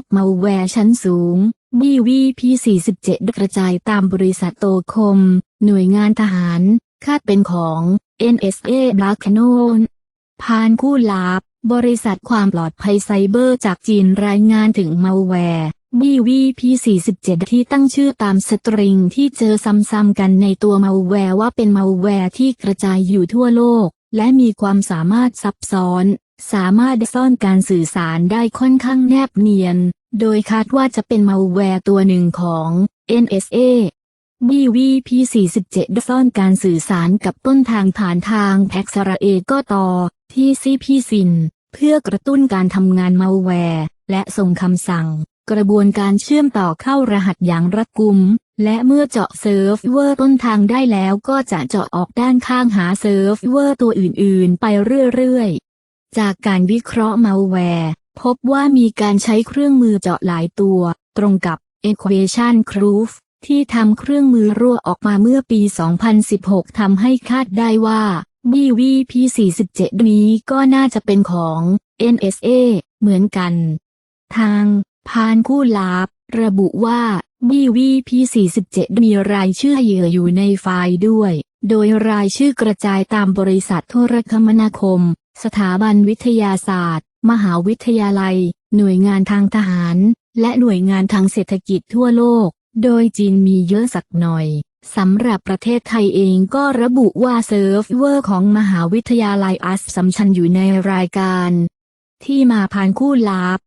บมาแวร์ชั้นสูง BVP47 กระจายตามบริษัทโตคม หน่วยงานทหาร คาดเป็นของ NSA Black Canon พานคู่ลับบริษัทความปลอดภัยไซเบอร์จากจีนรายงานถึงมาแวร์ BVP47 ที่ตั้งชื่อตามสตริงที่เจอซ้ำๆกันในตัวมาแวร์ว่าเป็นมาแวร์ที่กระจายอยู่ทั่วโลก และมีความสามารถซับซ้อน สามารถซ่อนการสื่อสารได้ค่อนข้างแนบเนียน โดยคาดว่าจะเป็นมาแวร์ตัวหนึ่งของ NSA BVP47 ซ่อนการสื่อสารกับต้นทางผ่านทางแพ็กซราเอก็ต่อที่ซีพีซิน เพื่อกระตุ้นการทำงานมาแวร์และส่งคำสั่ง กระบวนการเชื่อมต่อเข้ารหัสอย่างรัดกุม และเมื่อเจาะเซิร์ฟเวอร์ต้นทางได้แล้วก็จะเจาะออกด้านข้างหาเซิร์ฟเวอร์ตัวอื่นๆ ไปเรื่อยๆ จากการวิเคราะห์มาแวร์พบว่ามีการใช้เครื่องมือเจาะหลายตัว ตรงกับ Equation Proof ที่ทำเครื่องมือรั่วออกมาเมื่อปี 2016 ทำให้คาดได้ว่า BVP47 นี้ก็น่าจะเป็นของ NSA เหมือนกัน ทางพานคู่ลับระบุว่า BVP47 มีรายชื่อเหยื่ออยู่ในไฟล์ด้วย โดยรายชื่อกระจายตามบริษัทโทรคมนาคม สถาบันวิทยาศาสตร์ มหาวิทยาลัย หน่วยงานทางทหาร และหน่วยงานทางเศรษฐกิจทั่วโลก โดยจีนมีเยอะสักหน่อยสำหรับประเทศไทยเองก็ระบุว่าเซิร์ฟเวอร์ของมหาวิทยาลัยอัสสัมชัญอยู่ในรายการ ที่มาผ่านคู่ลับ